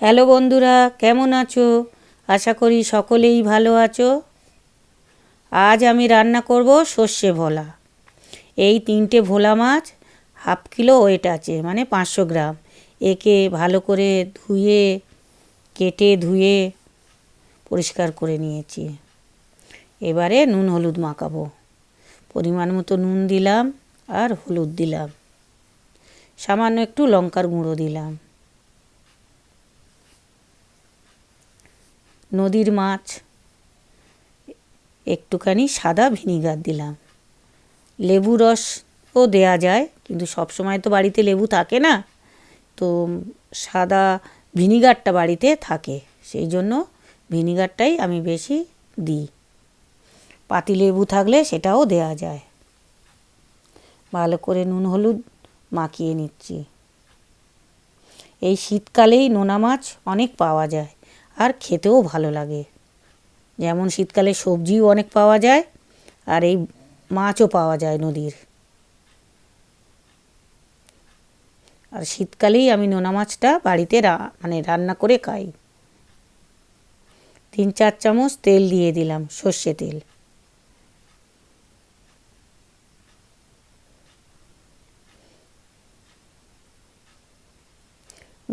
Hello বন্ধুরা, কেমন আছো? আশা করি সকলেই ভালো আছো। আজ আমি রান্না করব সর্ষে ভোলা। এই তিনটে ভোলা মাছ হাফ কিলো ওয়েট আছে মানে পাঁচশো গ্রাম। একে ভালো করে ধুয়ে, কেটে ধুয়ে পরিষ্কার করে নিয়েছি। এবারে নুন হলুদ মাখাবো। পরিমাণ মতো নুন দিলাম আর হলুদ দিলাম। সামান্য একটু লঙ্কার গুঁড়ো দিলাম। নদীর মাছ। একটুখানি সাদা ভিনিগার দিলাম। লেবু রসও দেয়া যায়, কিন্তু সব সময় তো বাড়িতে লেবু থাকে না। তো সাদা ভিনিগারটা বাড়িতে থাকে, সেই জন্য ভিনিগারটাই আমি বেশি দিই। পাতিলেবু থাকলে সেটাও দেয়া যায়। ভালো করে নুন হলুদ মাখিয়ে নিচ্ছি। এই শীতকালেই নোনা মাছ অনেক পাওয়া যায়। আর খেতেও ভালো লাগে। যেমন শীতকালে সবজিও অনেক পাওয়া যায়, আর এই মাছও পাওয়া যায় নদীর। আর শীতকালেই আমি নোনা মাছটা বাড়িতে মানে রান্না করে খাই। তিন চার চামচ তেল দিয়ে দিলাম, সর্ষে তেল।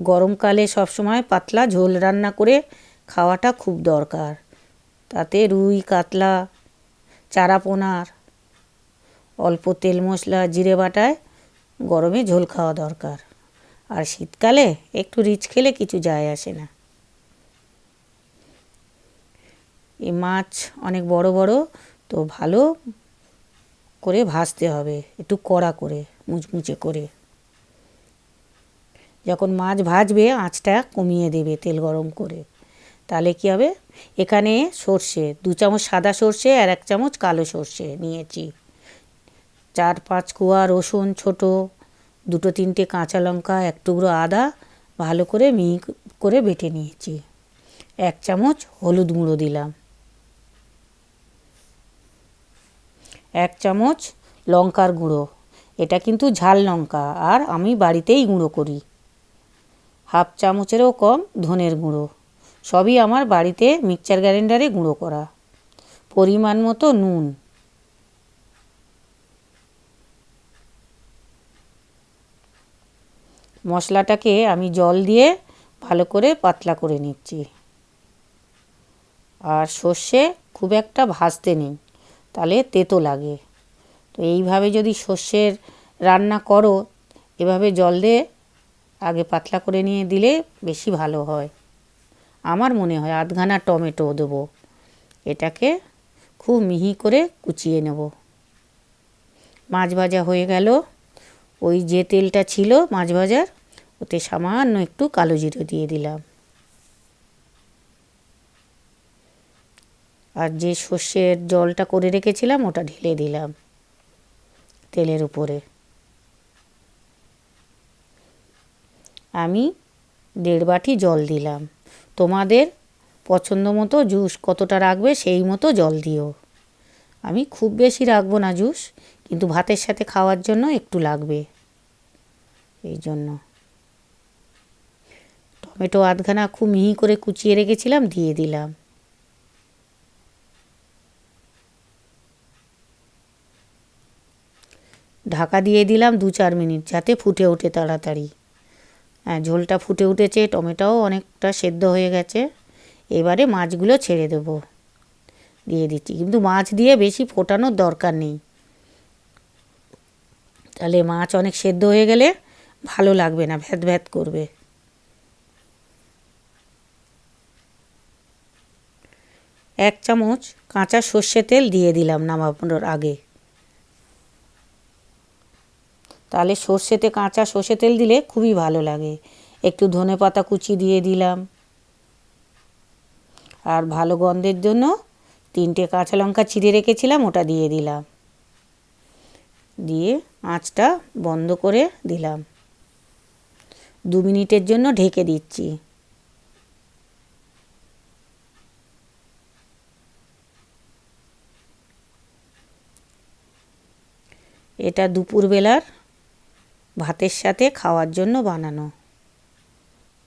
গরমকালে সবসময় পাতলা ঝোল রান্না করে খাওয়াটা খুব দরকার। তাতে রুই, কাতলা, চারাপোনার, অল্প তেল মশলা, জিরে বাটায় গরমে ঝোল খাওয়া দরকার। আর শীতকালে একটু রিচ খেলে কিছু যায় আসে না। এই মাছ অনেক বড় বড়, তো ভালো করে ভাজতে হবে, একটু কড়া করে, মুচমুচে করে। যখন মাছ ভাজবে, আঁচটা কমিয়ে দেবে তেল গরম করে। তাহলে কী হবে? এখানে সর্ষে, দু চামচ সাদা সর্ষে আর এক চামচ কালো সর্ষে নিয়েছি। চার পাঁচ কোয়া রসুন ছোট, দুটো তিনটে কাঁচা লঙ্কা, এক টুকরো আদা ভালো করে মিহি করে বেটে নিয়েছি। এক চামচ হলুদ গুঁড়ো দিলাম। এক চামচ লঙ্কার গুঁড়ো। এটা কিন্তু ঝাল লঙ্কা, আর আমি বাড়িতেই গুঁড়ো করি। হাফ চামচেরও কম ধনের গুঁড়ো। সবই আমার বাড়িতে মিক্সচার গ্রাইন্ডারে গুঁড়ো করা। পরিমাণ মতো নুন। মশলাটাকে আমি জল দিয়ে ভালো করে পাতলা করে নিচ্ছি। আর সর্ষে খুব একটা ভাজতে নেই, তাহলে তেতো লাগে। তো এইভাবে যদি সর্ষের রান্না করো, এভাবে জল দিয়ে আগে পাতলা করে নিয়ে দিলে বেশি ভালো হয়। আমার মনে হয় আধখানা টমেটো দেবো। এটাকে খুব মিহি করে কুচিয়ে নেব। মাছ ভাজা হয়ে গেল। ওই যে তেলটা ছিল মাছ ভাজার, ওতে সামান্য একটু কালো জিরো দিয়ে দিলাম। আর যে সর্ষের জলটা করে রেখেছিলাম, ওটা ঢেলে দিলাম তেলের উপরে। আমি দেড় বাটি জল দিলাম। তোমাদের পছন্দ মতো জুস কতটা রাখবে সেই মতো জল দিও। আমি খুব বেশি রাখব না জুস, কিন্তু ভাতের সাথে খাওয়ার জন্য একটু লাগবে। এই জন্য। টমেটো আধখানা খুব মিহি করে কুচিয়ে রেখেছিলাম, দিয়ে দিলাম। ঢাকা দিয়ে দিলাম দু চার মিনিট, যাতে ফুটে ওঠে তাড়াতাড়ি। ঝোলটা ফুটে উঠেছে, টমেটোও অনেকটা সেদ্ধ হয়ে গেছে। এবারে মাছগুলো ছেড়ে দেব। দিয়ে দিচ্ছি। কিন্তু মাছ দিয়ে বেশি ফোটানোর দরকার নেই। তাহলে মাছ অনেক সেদ্ধ হয়ে গেলে ভালো লাগবে না, ভ্যাত ভ্যাত করবে। এক চামচ কাঁচা সর্ষে তেল দিয়ে দিলাম নামানোর আগে। তাহলে সর্ষেতে কাঁচা সর্ষে তেল দিলে খুবই ভালো লাগে। একটু ধনে পাতা কুচি দিয়ে দিলাম। আর ভালো গন্ধের জন্য তিনটে কাঁচা লঙ্কা চিড়ে রেখেছিলাম, ওটা দিয়ে দিলাম। দিয়ে আঁচটা বন্ধ করে দিলাম। দু মিনিটের জন্য ঢেকে দিচ্ছি। এটা দুপুরবেলার ভাতের সাথে খাওয়ার জন্য বানানো।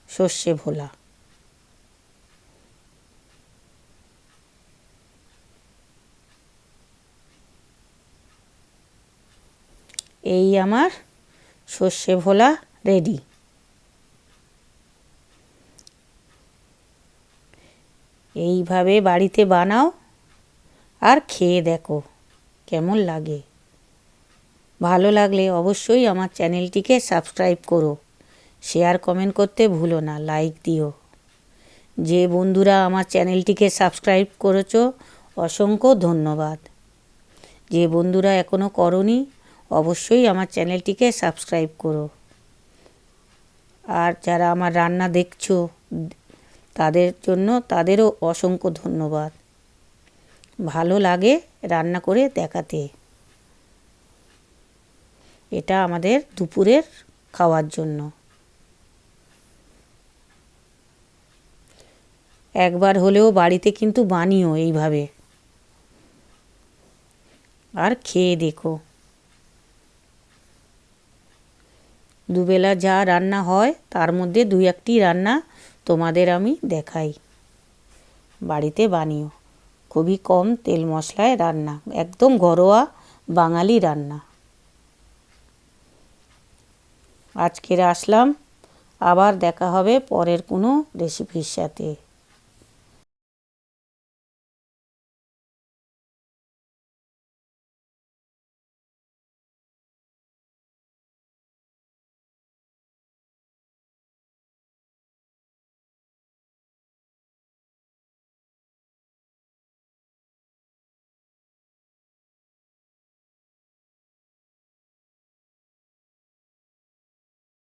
সর্ষে ভোলা। এই আমার সর্ষে ভোলা রেডি। এইভাবে বাড়িতে বানাও আর খেয়ে দেখো কেমন লাগে। ভালো লাগলে অবশ্যই আমার চ্যানেলটিকে সাবস্ক্রাইব করো। শেয়ার, কমেন্ট করতে ভুলো না, লাইক দিও। যে বন্ধুরা আমার চ্যানেলটিকে সাবস্ক্রাইব করেছ, অসংখ্য ধন্যবাদ। যে বন্ধুরা এখনও করনি, অবশ্যই আমার চ্যানেলটিকে সাবস্ক্রাইব করো। আর যারা আমার রান্না দেখছ, তাদের জন্য তাদেরও অসংখ্য ধন্যবাদ। ভালো লাগে রান্না করে দেখাতে। এটা আমাদের দুপুরের খাওয়ার জন্য। একবার হলেও বাড়িতে কিন্তু বানিও এইভাবে। আর খেয়ে দেখো। দুবেলা যা রান্না হয়, তার মধ্যে দুই একটি রান্না তোমাদের আমি দেখাই। বাড়িতে বানিও। খুবই কম তেল মশলায় রান্না। একদম ঘরোয়া বাঙালি রান্না। আজকের আসলাম। আবার দেখা হবে পরের কোনো রেসিপির সাথে।